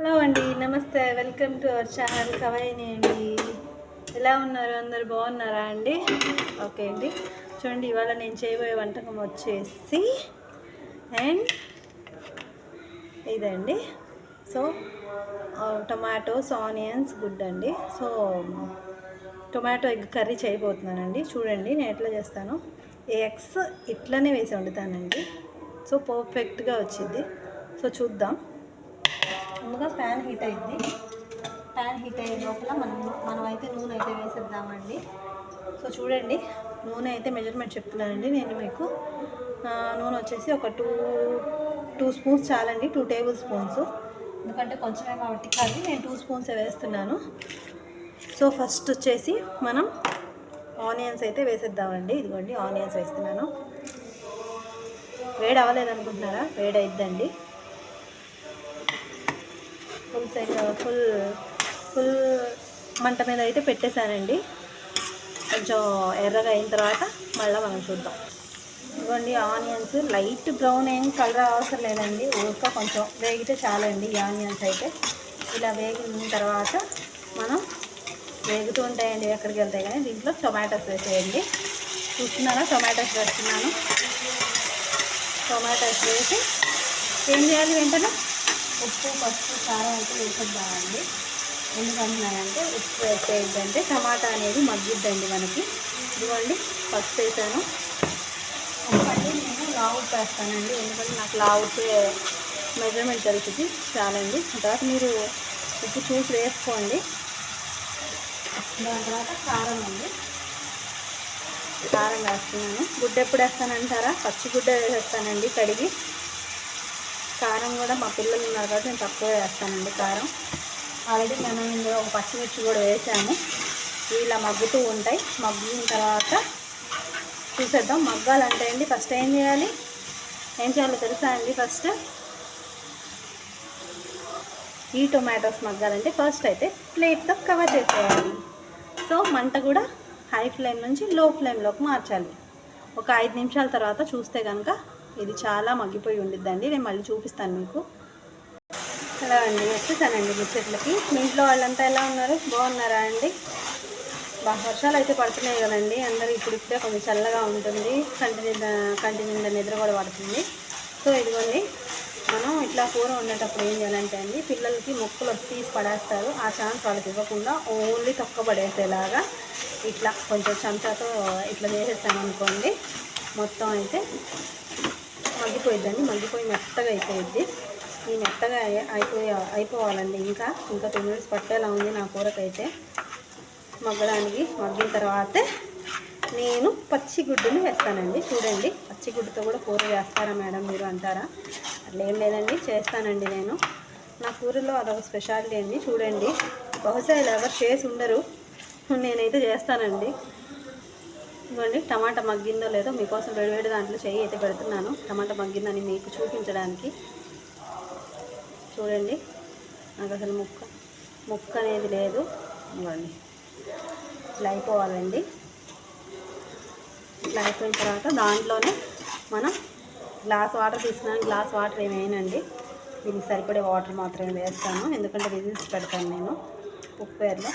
Hello అండి నమస్తే. Welcome to our channel కవైని అండి. ఎలా ఉన్నారు? అందరు బాగున్నారా అండి? ఓకే అండి. చూడండి ఇవాళ నేను చేయబోయే వంటకం వచ్చేసి అండ్ ఇదండి. సో టొమాటోస్ ఆనియన్స్ గుడ్ అండి. సో టొమాటో ఎగ్ కర్రీ చేయబోతున్నానండి. చూడండి నేను ఎట్లా చేస్తాను. ఎగ్స్ ఇట్లనే వేసి వండుతానండి. సో పర్ఫెక్ట్గా వచ్చింది. సో చూద్దాం. ముందుగా ప్యాన్ హీట్ అయింది ప్యాన్ హీట్ అయిన లోపల మనం మనం అయితే నూనె అయితే వేసేద్దామండి. సో చూడండి నూనె అయితే మెజర్మెంట్ చెప్తున్నానండి నేను మీకు. నూనె వచ్చేసి ఒక టూ టూ స్పూన్స్ చాలండి టూ టేబుల్ స్పూన్స్ ఎందుకంటే కొంచెమే కాబట్టి కాదు నేను టూ స్పూన్స్ వేస్తున్నాను. సో ఫస్ట్ వచ్చేసి మనం ఆనియన్స్ అయితే వేసేద్దామండి. ఇదిగోండి ఆనియన్స్ వేస్తున్నాను. వేడి అవ్వలేదు అనుకుంటున్నారా వేడి అయిద్దండి ఫుల్ సైజ్ ఫుల్ ఫుల్ మంట మీద అయితే పెట్టేశానండి కొంచెం ఎర్రగా అయిన తర్వాత మళ్ళీ మనం చూద్దాం. ఇదిగోండి ఆనియన్స్. లైట్ బ్రౌన్ ఏం కలర్ అవసరం లేదండి. ఊరిక కొంచెం వేగితే చాలండి ఈ ఆనియన్స్ అయితే. ఇలా వేగిన తర్వాత మనం వేగుతూ ఉంటాయండి ఎక్కడికి వెళ్తాయి కానీ దీంట్లో టొమాటోస్ వేసేయండి. చూస్తున్నారా? టొమాటోస్ వేస్తున్నాను. టొమాటోస్ వేసి ఏం చేయాలి వెంటనే? ఉప్పు పసుపు కారం అయితే వేసేద్దామండి. ఎందుకంటున్నానంటే ఉప్పు వేసేయండి టమాటా అనేది మగ్గిద్దండి మనకి. ఇదిగోండి పసుపు వేసాను. ఉప్పండి నేను లావు ఉప్పు వేస్తానండి. ఎందుకంటే నాకు లావు ఉప్పు మెజర్మెంట్ తెలుస్తుంది చాలండి. తర్వాత మీరు ఉప్పు చూసి వేసుకోండి. దాని తర్వాత కారం అండి. కారం వేస్తున్నాను. గుడ్డ ఎప్పుడు వేస్తానంటారా? పచ్చి గుడ్డ వేసేస్తానండి కడిగి. కారం కూడా మా పిల్లలు ఉన్నారు కాబట్టి నేను తక్కువ వేస్తానండి కారం. ఆల్రెడీ మనం ఇందులో ఒక పచ్చిమిర్చి కూడా వేసాము. ఇలా మగ్గుతూ ఉంటాయి. మగ్గిన తర్వాత చూసేద్దాం. మగ్గాలంటే అండి ఫస్ట్ ఏం చేయాలి? ఏం చేయాలో తెలుసా అండి ఫస్ట్ ఈ టొమాటోస్ మగ్గాలంటే ఫస్ట్ అయితే ప్లేట్తో కవర్ చేసేయాలి. సో మంట కూడా హై ఫ్లేమ్ నుంచి లో ఫ్లేమ్లోకి మార్చాలి. ఒక ఐదు నిమిషాల తర్వాత చూస్తే కనుక ఇది చాలా మగ్గిపోయి ఉండిద్దండి. నేను మళ్ళీ చూపిస్తాను మీకు. హలో అండి వచ్చేసానండి ముచ్చట్లకి. మీ ఇంట్లో వాళ్ళంతా ఎలా ఉన్నారు? బాగున్నారా అండి? బాగా వర్షాలు అయితే పడుతున్నాయి కదండి. అందరూ ఇప్పుడు ఇప్పుడే కొంచెం చల్లగా ఉంటుంది. కంటి నింద కంటి నింద నిద్ర కూడా పడుతుంది. సో ఇదిగోండి. మనం ఇట్లా కూర వండేటప్పుడు ఏం చేయాలంటే అండి పిల్లలకి మొక్కలు వచ్చి తీసి పడేస్తారు. ఆ ఛాన్స్ వాళ్ళకి ఇవ్వకుండా ఓన్లీ తొక్క పడేసేలాగా ఇట్లా కొంచెం చెంచాతో ఇట్లా చేసేస్తాను అనుకోండి మొత్తం అయితే మగ్గిపోయిద్దండి మగ్గిపోయి మెత్తగా అయిపోయిద్ది. ఈ మెత్తగా అయిపోయి అయిపోవాలండి ఇంకా. ఇంకా టూ మినిట్స్ పట్టేలా ఉంది నా కూరకైతే. మగ్గడానికి మగ్గిన తర్వాతే నేను పచ్చి గుడ్డుని వేస్తానండి. చూడండి పచ్చి గుడ్డుతో కూడా కూర వేస్తారా మేడం మీరు అంటారా? అట్లా ఏం లేదండి చేస్తానండి నేను. నా కూరలో అదొక స్పెషాలిటీ అండి. చూడండి బహుశా ఇలా ఎవరు చేసి ఉండరు. నేనైతే చేస్తానండి. ఇవ్వండి. టమాటా మగ్గిందో లేదో మీకోసం వేడివేడి దాంట్లో చెయ్యి అయితే పెడుతున్నాను. టమాటా మగ్గిందని మీకు చూపించడానికి. చూడండి. నాకు అసలు ముక్క ముక్క అనేది లేదు. ఇవ్వండి. ఇట్లా అయిపోవాలండి. ఇట్లా అయిపోయిన తర్వాత దాంట్లోనే మనం గ్లాస్ వాటర్ తీసుకున్నాను. గ్లాస్ వాటర్ ఏమేనండి? దీనికి సరిపడే వాటర్ మాత్రమే వేస్తాను. ఎందుకంటే విజిల్స్ పెడతాను నేను. ఉప్పు పేరులో.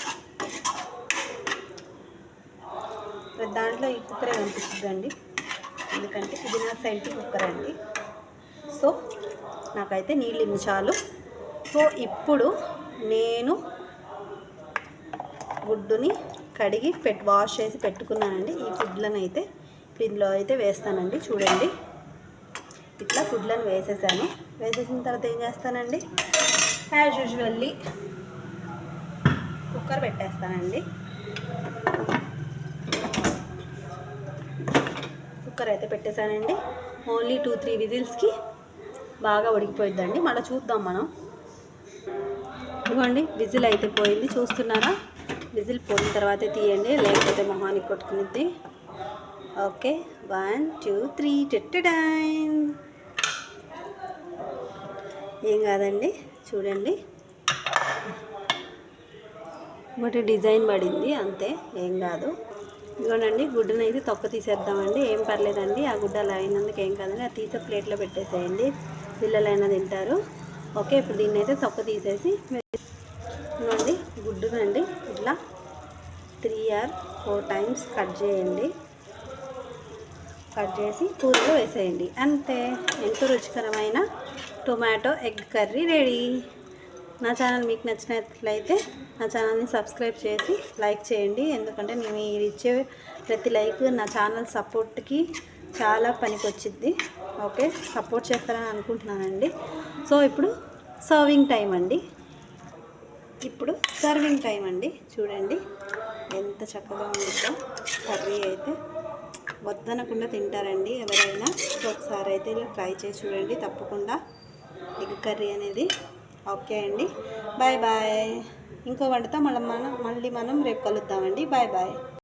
దాంట్లో ఈ కుక్కరే కనిపిస్తుందండి. ఎందుకంటే ఇది నా సెంటి కుక్కర్ అండి. సో నాకైతే నీళ్ళు ఇన్ని చాలు. సో ఇప్పుడు నేను గుడ్డుని కడిగి పెట్ వాష్ చేసి పెట్టుకున్నానండి. ఈ గుడ్లను అయితే దీనిలో అయితే వేస్తానండి. చూడండి. ఇట్లా గుడ్లను వేసేసాను. వేసేసిన తర్వాత ఏం చేస్తానండి? యాజ్ యూజువల్లీ కుక్కర్ పెట్టేస్తానండి. కుక్కర్ అయితే పెట్టేశానండి. ఓన్లీ టూ త్రీ విజిల్స్కి బాగా ఉడికిపోయిద్దండి. మళ్ళీ చూద్దాం మనం. ఇదిగోండి విజిల్ అయితే పోయింది. చూస్తున్నారా? విజిల్ పోయిన తర్వాతే తీయండి. లేకపోతే మొహానికి కొట్టుకునిద్ది. Okay one two three time ఏం కాదండి? చూడండి. ఒకటి డిజైన్ పడింది. అంతే ఏం కాదు. ఇదిగోనండి గుడ్డను అయితే తొక్క తీసేద్దామండి. ఏం పర్లేదండి ఆ గుడ్డ అలా అయినందుకు ఏం కాదండి అది తీసే ప్లేట్లో పెట్టేసేయండి. పిల్లలైనా తింటారు. ఓకే ఇప్పుడు దీన్ని అయితే తొక్క తీసేసి ఇవ్వండి గుడ్డునండి. ఇట్లా three or four times cut చేయండి. కట్ చేసి కూరలో వేసేయండి. అంతే. ఎంతో రుచికరమైన టొమాటో ఎగ్ కర్రీ రెడీ. నా ఛానల్ మీకు నచ్చినట్లయితే నా ఛానల్ని సబ్స్క్రైబ్ చేసి లైక్ చేయండి. ఎందుకంటే నేను మీరు ఇచ్చే ప్రతి లైక్ నా ఛానల్ సపోర్ట్కి చాలా పనికొచ్చిద్ది. ఓకే? సపోర్ట్ చేస్తారని అనుకుంటున్నానండి. సో ఇప్పుడు సర్వింగ్ టైం అండి. ఇప్పుడు సర్వింగ్ టైం అండి. చూడండి. ఎంత చక్కగా ఉంటుందో కర్రీ అయితే వద్దనకుండా తింటారండి ఎవరైనా. ఒకసారి అయితే ఇలా ట్రై చేసి చూడండి. తప్పకుండా ఎగ్ కర్రీ అనేది ఓకే అండి. Bye bye. ఇంకో వంటతో మళ్ళీ మనం మళ్ళీ మనం రేపు కలుద్దామండి. Bye bye.